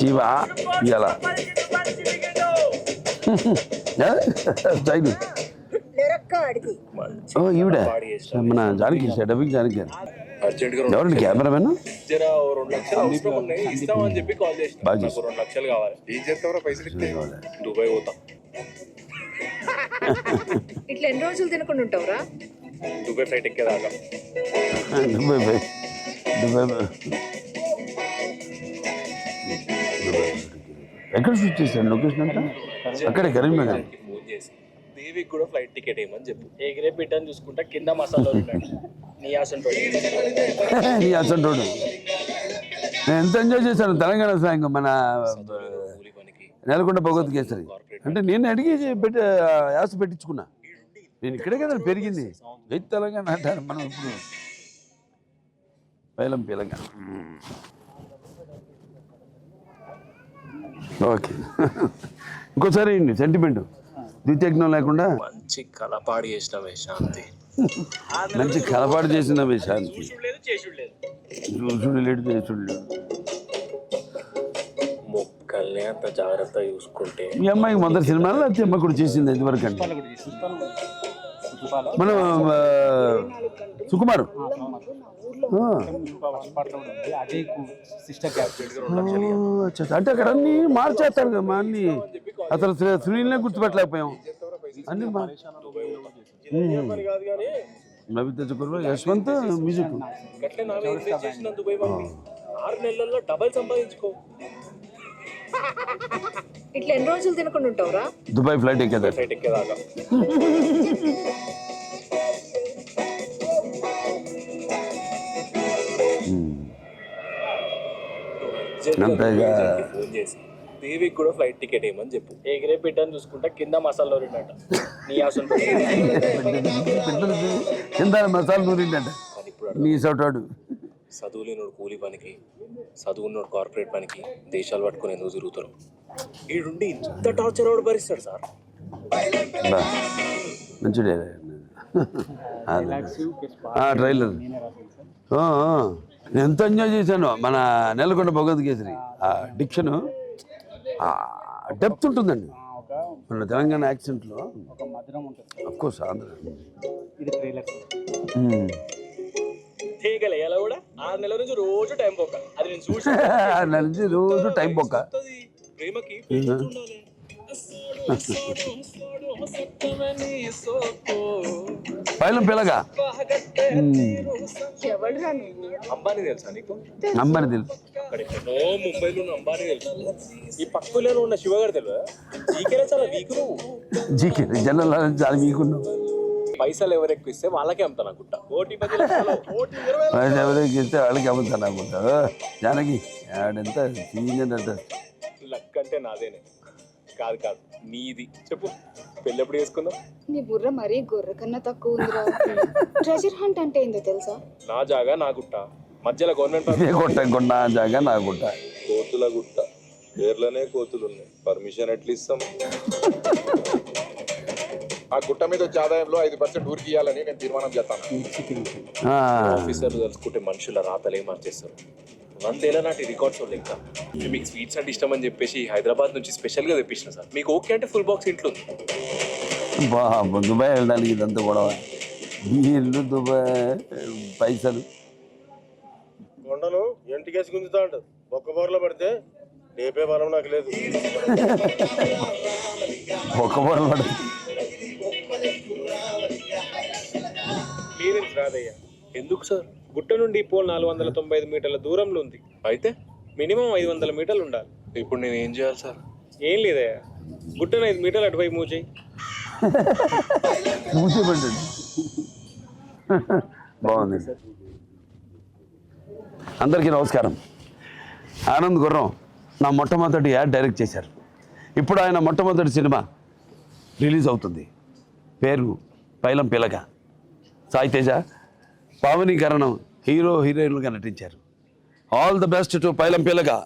జీవా ఇవాళ స్టైల్ నిరక్కాడికి ఓ ఈవిడ. మన జానకి డబ్బింగ్ జానకి గారు. ఎవరండి కెమెరామెన్? బాగా నాకు చేశావు. రెండు లక్షలు కావాలి. ఏం చేస్తావరా పైసలు ఇస్తే. దుబాయ్ పోతాం. ఇట్లా ఎన్ని రోజులు తినకుండా ఉంటావురా? దుబాయ్ ఫ్లైట్ ఎక్కేదాకా. దుబాయ్ దుబాయ్ ఎక్కడ షూట్ చేశారు? లొకేషన్ అంతా? అక్కడే కరీంనగర్ దేవికి కూడా ఫ్లైట్ టికెట్ ఏమని చెప్పు. ఎగిరే బిడ్డని చూసుకుంటా కింద మసాలా నీ ఆశంతో నీ అసంటోడు నేను ఎంత ఎంజాయ్ చేశాను? తెలంగాణ సాంగ్ మన నెలకొండ భగవత్ కేసరి. అంటే నేను అడిగి పెట్టి యాస పెట్టించుకున్నా. నేను ఇక్కడే కదా పెరిగింది. తెలంగాణ అంటారు మనం ఇప్పుడు. పైలం తెలంగాణ ఓకే. ఇంకోసారి సెంటిమెంట్ ద్వితీయజ్ఞం లేకుండా మంచి కలపాడి చేసినవే శాంతి. మంచి కలపాటు చేసిన శాంతి. చేసుడు లేడు చేసుడు లేడు. మొక్కల్ని అంత జాగ్రత్త చూసుకుంటే మీ అమ్మాయికి మొదటి సినిమాలో లేకపోతే అమ్మ కూడా చేసింది ఎంతవరకు అండి మనం సుకుమార్. అంటే అక్కడ అన్ని మార్చేస్తారు కదా అన్ని. అసలు శ్రీ- సునీల్నే గుర్తుపెట్టలేకపోయాం. అన్ని నవిత చక్రవర్తి యశ్వంత్ మ్యూజిక్. ఆరు నెలల్లో డబల్ సంపాదించుకో. ఇట్లా ఎన్ని రోజులు తినకుండా ఉంటావురా? దుబాయ్ ఫ్లైట్ ఎక్కేదా ఫ్లైట్ ఎక్కేదాకా. చేసి దేవికి కూడా ఫ్లైట్ టికెట్ ఏమని చెప్పు. ఎగిరే బిడ్డని చూసుకుంటా కింద మసాలా రెండట నీ ఆశంతో కింద మసాలా నూరిండట నీ సోటాడు. చదువు లేనోడు కూలి పనికి. చదువున్నోడు కార్పొరేట్ పనికి దేశాలు పట్టుకొని ఎందుకు తిరుగుతారు? ఈడుండి ఇంత టార్చర్ ఎవడు భరిస్తాడు సార్? బా మంచి డైలాగ్. అదే. ఆ, ట్రైలర్ ఆ, ఆ. నేను ఎంత ఎంజాయ్ చేశాను మన నెలకొండ భగవద్ కేసరి ఆ డిక్షన్ డెప్త్ ఉంటుందండి. మన తెలంగాణ యాక్సెంట్లో ఒక మధురం ఉంటుంది అఫ్ కోర్స్ ఆంధ్ర. ఇది ట్రైలర్ మ్మ్. తీగలే ఎలా కూడా? ఆరు నెలల నుంచి రోజు టైం పోక. అది నేను చూసి నా నుంచి రోజు టైం బొక్క వస్తది. ప్రేమకి పైలం పిల్లగా అంబానీ తెలుసా నీకు? తెలుసు. ఎక్కడో ముంబైలో ఉన్న అంబానీ తెలుసు. ఈ పక్కలో ఉన్న శివగారు తెలియదు ఈకేనే చాలా వీక్ నువ్వు. జీకే జనరల్ చాలా మీకున్నావు పైసలు ఎవరు ఎక్కువ ఇస్తే వాళ్ళకే అమ్ముతాను అనుకుంటా. కోటి పది లక్షలు కోటి ఇరవై వయసు ఎవరికి ఇస్తే వాళ్ళకి అమ్ముతాను అనుకుంటారు జానకి ఆడంత సీనియర్ అంత లక్ అంటే నాదేనే. కాదు కాదు నీది. చెప్పు పెళ్ళి ఎప్పుడు చేసుకుందాం? నీ బుర్ర మరీ గొర్రె కన్నా తక్కువ ఉందిరా. ట్రెజర్ హంట్ అంటే ఏందో తెలుసా? నా జాగా నా గుట్ట. మధ్యలో గవర్నమెంట్ ఇదే కొట్ట కొన్న జాగా నా గుట్ట. కోతుల గుట్ట. పేర్లనే కోతులు ఉన్నాయి పర్మిషన్ ఎట్లా ఇస్తాం? ఆ గుట్ట మీద వచ్చే ఆదాయంలో ఐదు పర్సెంట్ ఊరికి ఇవ్వాలని నేను తీర్మానం చేస్తాను. ఆ, ఆఫీసర్లు తలుచుకుంటే మనుషుల రాతలే మార్చేస్తారు. వందేళ్ళ నాటి రికార్డ్స్ ఇంకా. మీకు స్వీట్స్ అంటే ఇష్టం అని చెప్పేసి హైదరాబాద్ నుంచి స్పెషల్గా తెప్పించిన సార్. మీకు ఓకే అంటే ఫుల్ బాక్స్ ఇంట్లో దుబాయ్ వెళ్ళడానికి ఇదంతా గొడవ. వీళ్ళు దుబాయ్ పైసలు. కొండలు ఎంటికేసి గుంజుతా ఉంటుంది ఒక్క బోర్లో పడితే లేపే బలం నాకు లేదు. ఒక్క పొర పడు రాదయ్యా ఎందుకు సార్? గుట్ట నుండి పోల్ నాలుగు వందల తొంభై ఐదు మీటర్ల దూరంలో ఉంది. అయితే మినిమం ఐదు వందల మీటర్లు ఉండాలి. ఇప్పుడు నేను ఏం చేయాలి సార్? ఏం లేదయ్యా. గుట్టను ఐదు మీటర్లు అటువైపు మూవ్ చేయి. మూసిపడ్డాడు బాగుంది. అందరికీ నమస్కారం. ఆనంద్ గుర్రం నా మొట్టమొదటి యాడ్ డైరెక్ట్ చేశారు. ఇప్పుడు ఆయన మొట్టమొదటి సినిమా రిలీజ్ అవుతుంది. పేరు పైలం పిలక. సాయి తేజ పావని కరణం హీరో హీరోయిన్లుగా నటించారు. All the best to Pailam Pilaga